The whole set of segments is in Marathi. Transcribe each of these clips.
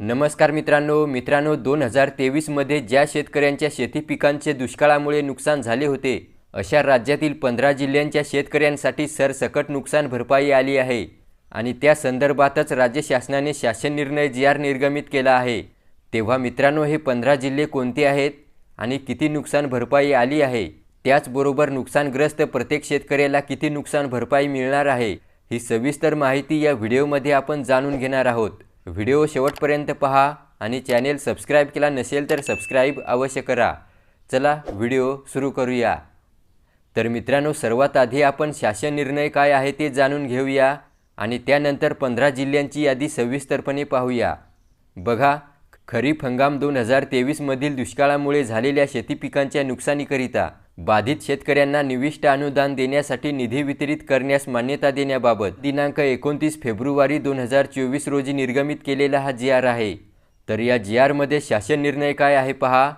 नमस्कार मित्रांनो मित्रांनो दोन हजार तेवीसमध्ये ज्या शेतकऱ्यांच्या शेती पिकांचे दुष्काळामुळे नुकसान झाले होते अशा राज्यातील पंधरा जिल्ह्यांच्या शेतकऱ्यांसाठी सरसकट नुकसान भरपाई आली आहे. आणि त्या संदर्भातच राज्य शासनाने शासन निर्णय जी आर निर्गमित केला आहे. तेव्हा मित्रांनो हे पंधरा जिल्हे कोणते आहेत आणि किती नुकसान भरपाई आली आहे? त्याचबरोबर नुकसानग्रस्त प्रत्येक शेतकऱ्याला किती नुकसान भरपाई मिळणार आहे? ही सविस्तर माहिती या व्हिडिओमध्ये आपण जाणून घेणार आहोत. व्हिडिओ शेवटपर्यंत पहा आणि चॅनेल सबस्क्राईब केला नसेल तर सबस्क्राईब अवश्य करा. चला व्हिडिओ सुरू करूया. तर मित्रांनो सर्वात आधी आपण शासन निर्णय काय आहे ते जाणून घेऊया आणि त्यानंतर पंधरा जिल्ह्यांची यादी सविस्तरपणे पाहूया. बघा खरीप हंगाम दोन हजार तेवीसमधील दुष्काळामुळे झालेल्या शेती पिकांच्या नुकसानीकरिता बाधित शेतकऱ्यांना निविष्ट अनुदान देण्यासाठी निधी वितरित करण्यास मान्यता देण्याबाबत दिनांक एकोणतीस फेब्रुवारी दोन हजार चोवीस रोजी निर्गमित केलेला हा जी आर आहे. तर या जी आरमध्ये शासन निर्णय काय आहे पहा.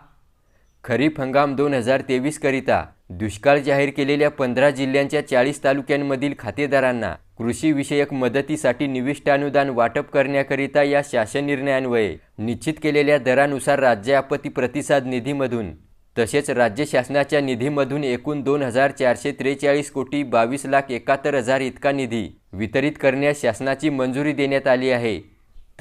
खरीप हंगाम दोन हजार तेवीसकरिता दुष्काळ जाहीर केलेल्या पंधरा जिल्ह्यांच्या चाळीस तालुक्यांमधील खातेदारांना कृषीविषयक मदतीसाठी निविष्ट अनुदान वाटप करण्याकरिता या शासन निर्णयान्वये निश्चित केलेल्या दरानुसार राज्य आपत्ती प्रतिसाद निधीमधून तसेच राज्य शासनाच्या निधीमधून एकूण दोन हजार चारशे त्रेचाळीस कोटी बावीस लाख एकाहत्तर हजार इतका निधी वितरित करण्यास शासनाची मंजुरी देण्यात आली आहे.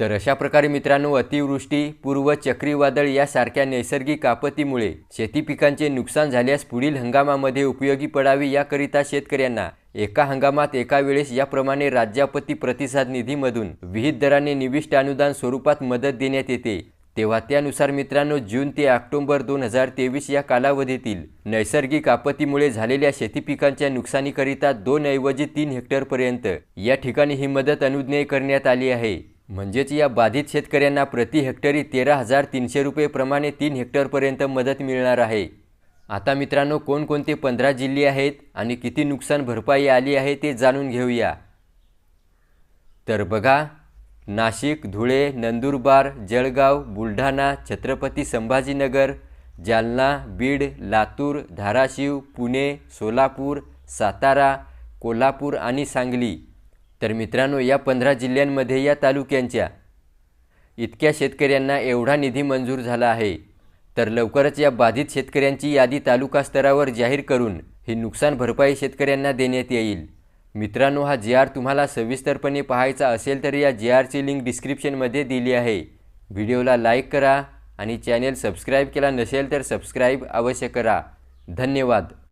तर अशा प्रकारे मित्रांनो अतिवृष्टी पूर्व चक्रीवादळ यासारख्या नैसर्गिक आपत्तीमुळे शेती पिकांचे नुकसान झाल्यास पुढील हंगामामध्ये उपयोगी पडावे याकरिता शेतकऱ्यांना एका हंगामात एका वेळेस याप्रमाणे राज्यापत्ती प्रतिसाद निधीमधून विहित दराने निविष्ट अनुदान स्वरूपात मदत देण्यात येते. तेव्हा त्यानुसार मित्रांनो जून ते ऑक्टोबर दोन हजार तेवीस या कालावधीतील नैसर्गिक आपत्तीमुळे झालेल्या शेती पिकांच्या नुकसानीकरिता दोन ऐवजी तीन हेक्टरपर्यंत या ठिकाणी ही मदत अनुज्ञेय करण्यात आली आहे. म्हणजेच या बाधित शेतकऱ्यांना प्रति हेक्टरी तेरा हजार तीनशे रुपये प्रमाणे तीन हेक्टरपर्यंत मदत मिळणार आहे. आता मित्रांनो कोणकोणते पंधरा जिल्हे आहेत आणि किती नुकसान भरपाई आली आहे ते जाणून घेऊया. तर बघा नाशिक धुळे नंदुरबार जळगाव बुलढाणा छत्रपती संभाजीनगर जालना बीड लातूर धाराशिव पुणे सोलापूर सातारा कोल्हापूर आणि सांगली. तर मित्रांनो या पंधरा जिल्ह्यांमध्ये या तालुक्यांच्या इतक्या शेतकऱ्यांना एवढा निधी मंजूर झाला आहे. तर लवकरच या बाधित शेतकऱ्यांची यादी तालुका स्तरावर जाहीर करून ही नुकसान भरपाई शेतकऱ्यांना देण्यात येईल. मित्रांनो हा जी आर तुम्हाला सविस्तरपणे पाहायचा असेल तर या जी आरची लिंक डिस्क्रिप्शनमध्ये दिली आहे. व्हिडिओला लाईक करा आणि चॅनेल सबस्क्राईब केला नसेल तर सबस्क्राईब अवश्य करा. धन्यवाद.